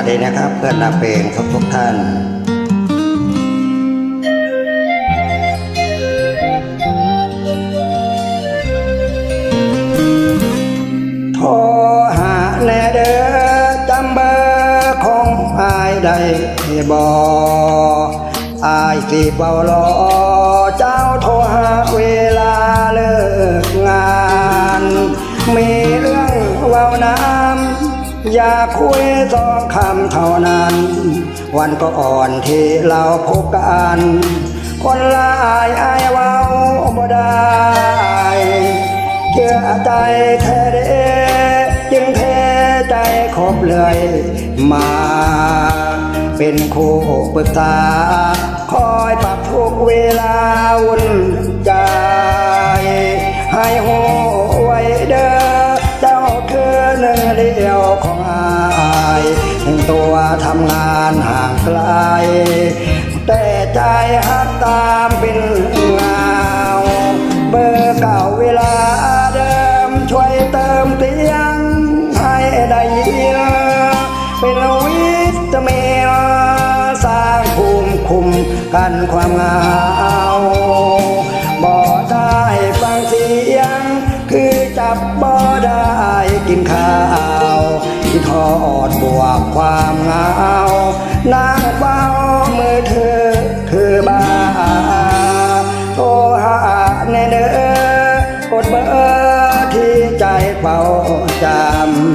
วัสดีนะครับเพื่อนนาเพลงทุกทุกท่าน โทรหาแน่เด้อจำเบอร์ของอายได้บ่อายสิเฝ้ารอเจ้าโทรหาเวลาเลิกงานมี อยากคุยสองคำเท่านั้น วันก็อ่อนที่เราพบกัน คนลายอายเว้าบ่ได้เชื่อใจแท้เด้จึงเทใจคบเลยมา เป็นคู่ปรึกษา คอยปรับทุกเวลาวุ่น ตัวทำงานห่างไกล แต่ใจหักตามเป็นเงาเบอร์เก่าเวลาเดิมช่วยเติมเตียงให้ได้ยินเป็นวิตามินสร้างภูมิคุ้มกันความเหงาบ่ได้ฟังเสียง คือจับบ่ได้กินข้าว วกความเหงานางเฝ้ามือเธอคือบ้าโทรหาแน่เด้อกดเบอร์ที่ใจเฝ้าจ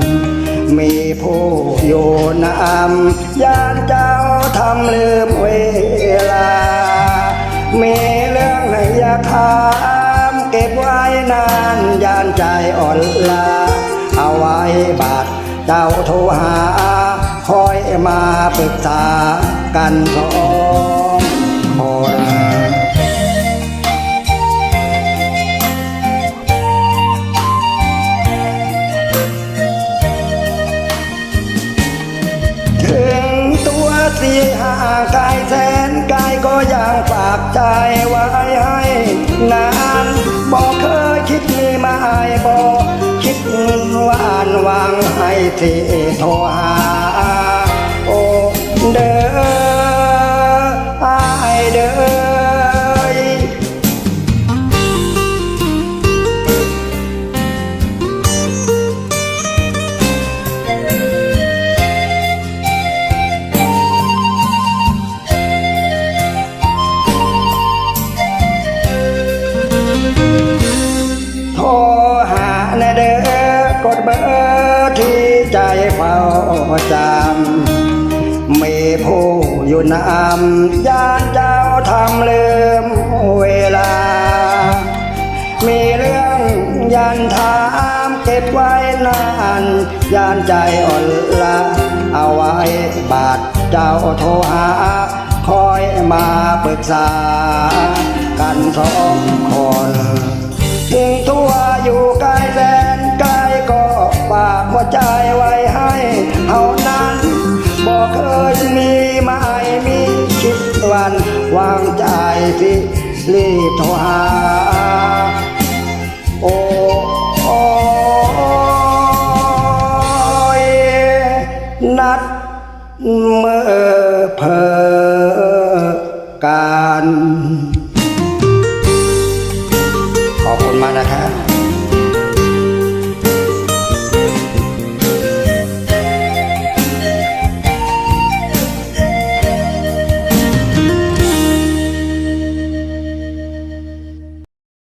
ำ มีผู้อยู่นำยานเจ้าทำลืมเวลา มีเรื่องไหนอยากถามเก็บไว้นานยานใจอ่อนลาเอาไว้บาดเจ้าโทรหา คอยมาปรึกษากันสองคนถึงตัวสีห่างกายแสนกายก็ยังฝากใจไว้ให้นานบอกเคยคิดมีมาให้บอกคิดหวานวังให้สิโทรหา ที่ใจเฝ้าจำมีผู้อยู่นำยานเจ้าทำลืมเวลา มีเรื่องยันถามเก็บไว้นานยานใจอ่อนละเอาไว้บาดเจ้าโทรหา คอยมาปรึกษา เลีโทรหาโอ้นัดเมื่อเพอการ ขอบคุณมากนะครับ